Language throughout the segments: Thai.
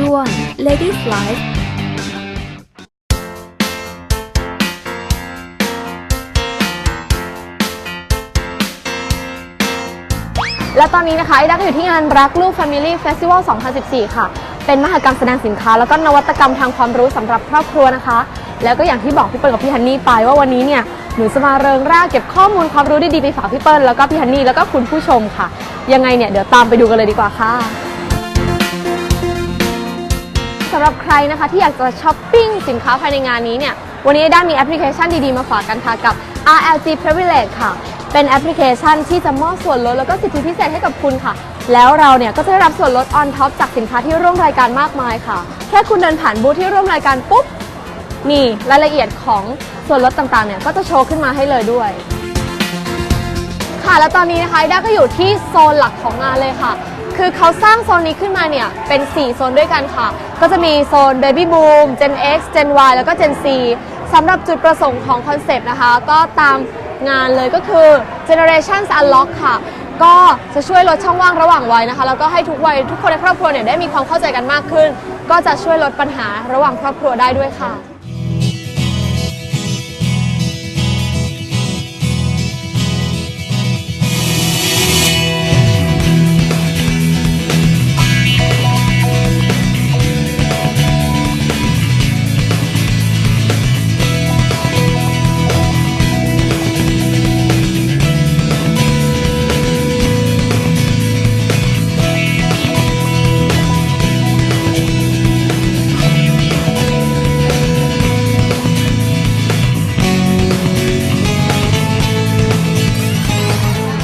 ช่วง Ladies Life และตอนนี้นะคะไอด้าก็อยู่ที่งานรักลูก Family Festival 2014 ค่ะ เป็นมหกรรมแสดงสินค้า แล้วก็นวัตกรรมทางความรู้สำหรับครอบครัวนะคะ แล้วก็อย่างที่บอกพี่เปิ้ลกับพี่ฮันนี่ไปว่าวันนี้เนี่ยหนูจะมาเริงร่าเก็บข้อมูลความรู้ดีๆไปฝากพี่เปิ้ลแล้วก็พี่ฮันนี่แล้วก็คุณผู้ชมค่ะ ยังไงเนี่ยเดี๋ยวตามไปดูกันเลยดีกว่าค่ะ สำหรับใครนะคะที่อยากจะช้อปปิ้งสินค้าภายในงานนี้เนี่ย วันนี้ไอด้ามีแอปพลิเคชันดีๆ มาฝากกันค่ะกับ RLG Privilege ค่ะ เป็นแอปพลิเคชันที่จะมอบส่วนลดแล้วก็สิทธิพิเศษให้กับคุณค่ะ แล้วเราเนี่ยก็จะได้รับส่วนลด on top จากสินค้าที่ร่วมรายการมากมายค่ะ แค่คุณเดินผ่านบูธที่ร่วมรายการปุ๊บ นี่รายละเอียดของส่วนลดต่างๆ เนี่ยก็จะโชว์ขึ้นมาให้เลยด้วย ค่ะ แล้วตอนนี้นะคะไอด้าก็อยู่ที่โซนหลักของงานเลยค่ะ คือเขาสร้างโซนนี้ขึ้นมาเนี่ย เป็น 4 โซนด้วยกันค่ะ ก็จะมีโซน Baby Boom Gen X Gen Y แล้วก็ Gen C สำหรับจุดประสงค์ของคอนเซปต์นะคะ ก็ตามงานเลยก็คือ Generations Unlock ค่ะ ก็จะช่วยลดช่องว่างระหว่างวัยนะคะ แล้วก็ให้ทุกวัยทุกคนในครอบครัวเนี่ยได้มีความเข้าใจกันมากขึ้น ก็จะช่วยลดปัญหาระหว่างครอบครัวได้ด้วยค่ะ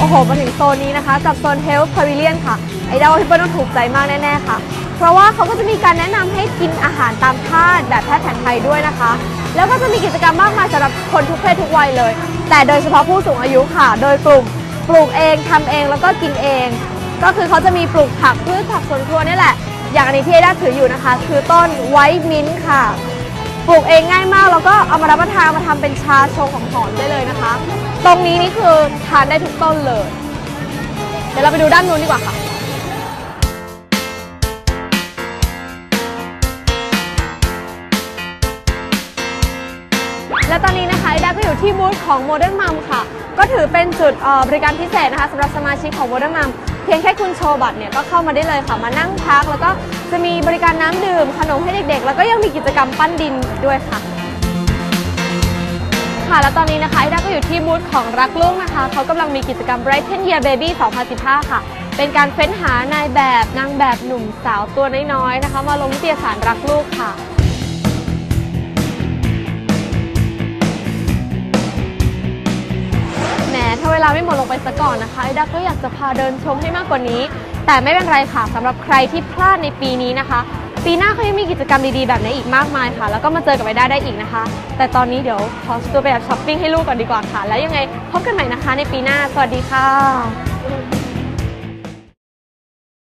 อ้โห มาถึงโซนนี้นะคะ กับโซน Health Pavilion ค่ะ ไอเดาพี่เปิ้ลต้องถูกใจมากแน่ ๆ ค่ะ เพราะว่าเขาก็จะมีการแนะนำให้กินอาหารตามธาตุแบบแพทย์แผนไทยด้วยนะคะ แล้วก็จะมีกิจกรรมมากมายสำหรับคนทุกเพศทุกวัยเลย แต่โดยเฉพาะผู้สูงอายุค่ะ โดยกลุ่มปลูกเองทำเองแล้วก็กินเอง ก็คือเขาจะมีปลูกผักพืชผักสวนครัวนี่แหละ อย่างอันนี้ที่ไอด้าถืออยู่นะคะ คือต้นไวท์มิ้นท์ค่ะ ปลูกเองง่ายมากแล้วก็เอามารับประทานมาทำเป็นชาโชงของหอมได้เลยนะคะ ตรงนี้นี่คือทานได้ทุกต้นเลย เดี๋ยวเราไปดูด้านนู้นดีกว่าค่ะ และตอนนี้นะคะไอดาก็อยู่ที่บูธของ Modern Mom ค่ะ ก็ถือเป็นจุดเอ่อบริการพิเศษนะคะสำหรับสมาชิกของ Modern Mom เพียงแค่คุณโชว์บัตรเนี่ยก็เข้ามาได้เลยค่ะมานั่งพัก แล้วก็จะมีบริการน้ำดื่ม ขนมให้เด็กๆ แล้วก็ยังมีกิจกรรมปั้นดินด้วยค่ะ ค่ะแล้วตอนนี้นะคะไอด้าก็อยู่ที่บูธของรักลูกนะคะเขากำลังมีกิจกรรม Brighten Year Baby 2015 ค่ะ เป็นการเฟ้นหานายแบบนางแบบหนุ่มสาวตัวน้อยๆนะคะ มาลงนิตยสารรักลูกค่ะ ลาไม่หมดลงไปซะก่อนนะคะไอดาก็อยากจะพาเดินชมให้มากกว่านี้ แต่ไม่เป็นไรค่ะสำหรับใครที่พลาดในปีนี้นะคะ ปีหน้าเขายังมีกิจกรรมดีๆแบบนี้อีกมากมายค่ะ แล้วก็มาเจอกับไอด้าได้อีกนะคะ แต่ตอนนี้เดี๋ยวขอตัวไปแบบช้อปปิ้งให้ลูกก่อนดีกว่าค่ะ แล้วยังไงพบกันใหม่นะคะในปีหน้า สวัสดีค่ะ